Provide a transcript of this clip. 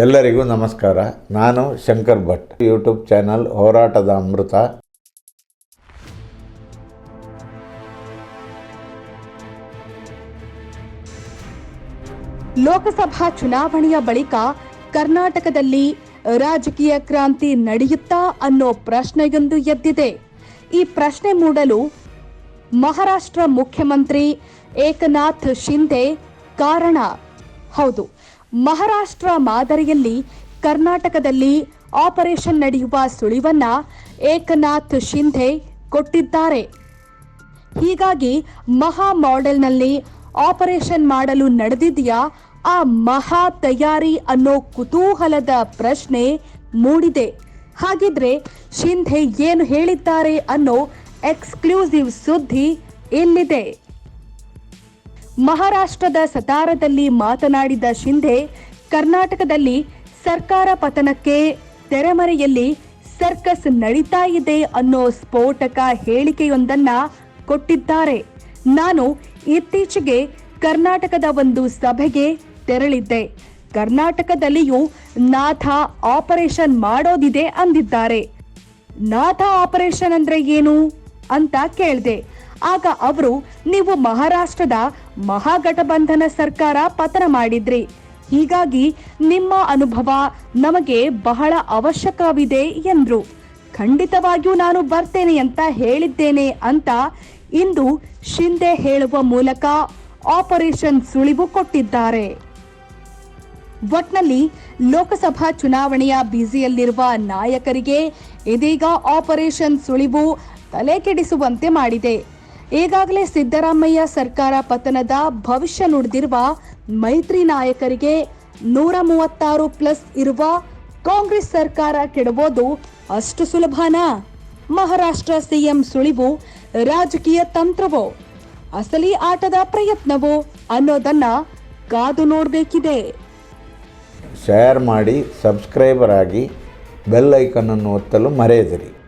ಎಲ್ಲರಿಗೂ ನಮಸ್ಕಾರ. ನಾನು ಶಂಕರ್ ಭಟ್. ಯೂಟ್ಯೂಬ್ ಚಾನಲ್ ಹೋರಾಟದ ಅಮೃತ. ಲೋಕಸಭಾ ಚುನಾವಣೆಯ ಬಳಿಕ ಕರ್ನಾಟಕದಲ್ಲಿ ರಾಜಕೀಯ ಕ್ರಾಂತಿ ನಡೆಯುತ್ತಾ ಅನ್ನೋ ಪ್ರಶ್ನೆಯೊಂದು ಎದ್ದಿದೆ. ಈ ಪ್ರಶ್ನೆ ಮೂಡಲು ಮಹಾರಾಷ್ಟ್ರ ಮುಖ್ಯಮಂತ್ರಿ ಏಕನಾಥ್ ಶಿಂದೆ ಕಾರಣ. ಹೌದು ಮಹಾರಾಷ್ಟ್ರ ಮಾದರಿಯಲ್ಲಿ ಕರ್ನಾಟಕದಲ್ಲಿ ಆಪರೇಷನ್ ನಡೆಯುವ ಸುಳಿವನ್ನ ಏಕನಾಥ್ ಶಿಂಧೆ ಕೊಟ್ಟಿದ್ದಾರೆ. ಹೀಗಾಗಿ ಮಹಾ ಮಾಡೆಲ್ನಲ್ಲಿ ಆಪರೇಷನ್ ಮಾಡಲು ನಡೆದಿದೆಯಾ ಆ ಮಹಾ ತಯಾರಿ ಅನ್ನೋ ಕುತೂಹಲದ ಪ್ರಶ್ನೆ ಮೂಡಿದೆ. ಹಾಗಿದ್ರೆ ಶಿಂಧೆ ಏನು ಹೇಳಿದ್ದಾರೆ ಅನ್ನೋ ಎಕ್ಸ್ಕ್ಲೂಸಿವ್ ಸುದ್ದಿ ಇಲ್ಲಿದೆ. ಮಹಾರಾಷ್ಟ್ರದ ಸತಾರದಲ್ಲಿ ಮಾತನಾಡಿದ ಶಿಂಧೆ, ಕರ್ನಾಟಕದಲ್ಲಿ ಸರ್ಕಾರ ಪತನಕ್ಕೆ ತೆರೆಮರೆಯಲ್ಲಿ ಸರ್ಕಸ್ ನಡೀತಾ ಇದೆ ಅನ್ನೋ ಸ್ಫೋಟಕ ಹೇಳಿಕೆಯೊಂದನ್ನ ಕೊಟ್ಟಿದ್ದಾರೆ. ನಾನು ಇತ್ತೀಚೆಗೆ ಕರ್ನಾಟಕದ ಒಂದು ಸಭೆಗೆ ತೆರಳಿದ್ದೆ. ಕರ್ನಾಟಕದಲ್ಲಿಯೂ ನಾಥ ಆಪರೇಷನ್ ಮಾಡೋದಿದೆ ಅಂದಿದ್ದಾರೆ. ನಾಥ ಆಪರೇಷನ್ ಅಂದ್ರೆ ಏನು ಅಂತ ಕೇಳಿದೆ. ಆಗ ಅವರು, ನೀವು ಮಹಾರಾಷ್ಟ್ರದ ಮಹಾಗಠಬಂಧನ ಸರ್ಕಾರ ಪತನ ಮಾಡಿದ್ರಿ. ಹೀಗಾಗಿ ನಿಮ್ಮ ಅನುಭವ ನಮಗೆ ಬಹಳ ಅವಶ್ಯಕವಿದೆ ಎಂದರು. ಖಂಡಿತವಾಗಿಯೂ ನಾನು ಬರ್ತೇನೆ ಅಂತ ಹೇಳಿದ್ದೇನೆ ಅಂತ ಇಂದು ಶಿಂದೆ ಹೇಳುವ ಮೂಲಕ ಆಪರೇಷನ್ ಸುಳಿವು ಕೊಟ್ಟಿದ್ದಾರೆ. ಒಟ್ನಲ್ಲಿ ಲೋಕಸಭಾ ಚುನಾವಣೆಯ ಬ್ಯುಸಿಯಲ್ಲಿರುವ ನಾಯಕರಿಗೆ ಇದೀಗ ಆಪರೇಷನ್ ಸುಳಿವು ತಲೆ ಕೆಡಿಸುವಂತೆ ಮಾಡಿದೆ. ಈಗಾಗಲೇ ಸಿದ್ದರಾಮಯ್ಯ ಸರ್ಕಾರ ಪತನದ ಭವಿಷ್ಯ ನುಡಿದಿರುವ ಮೈತ್ರಿ ನಾಯಕರಿಗೆ ನೂರ ಮೂವತ್ತಾರು ಪ್ಲಸ್ ಇರುವ ಕಾಂಗ್ರೆಸ್ ಸರ್ಕಾರ ಕೆಡಬೋದು ಅಷ್ಟು ಸುಲಭನಾ? ಮಹಾರಾಷ್ಟ್ರ ಸಿಎಂ ಸುಳಿವು ರಾಜಕೀಯ ತಂತ್ರವೋ? ಅಸಲಿ ಆಟದ ಪ್ರಯತ್ನವೋ ಅನ್ನೋದನ್ನ ಕಾದು ನೋಡಬೇಕಿದೆ. ಶೇರ್ ಮಾಡಿ ಸಬ್ಸ್ಕ್ರೈಬರ್ ಆಗಿ ಬೆಲ್ ಅನ್ನು ಒತ್ತಲು ಮರೆಯದಿರಿ.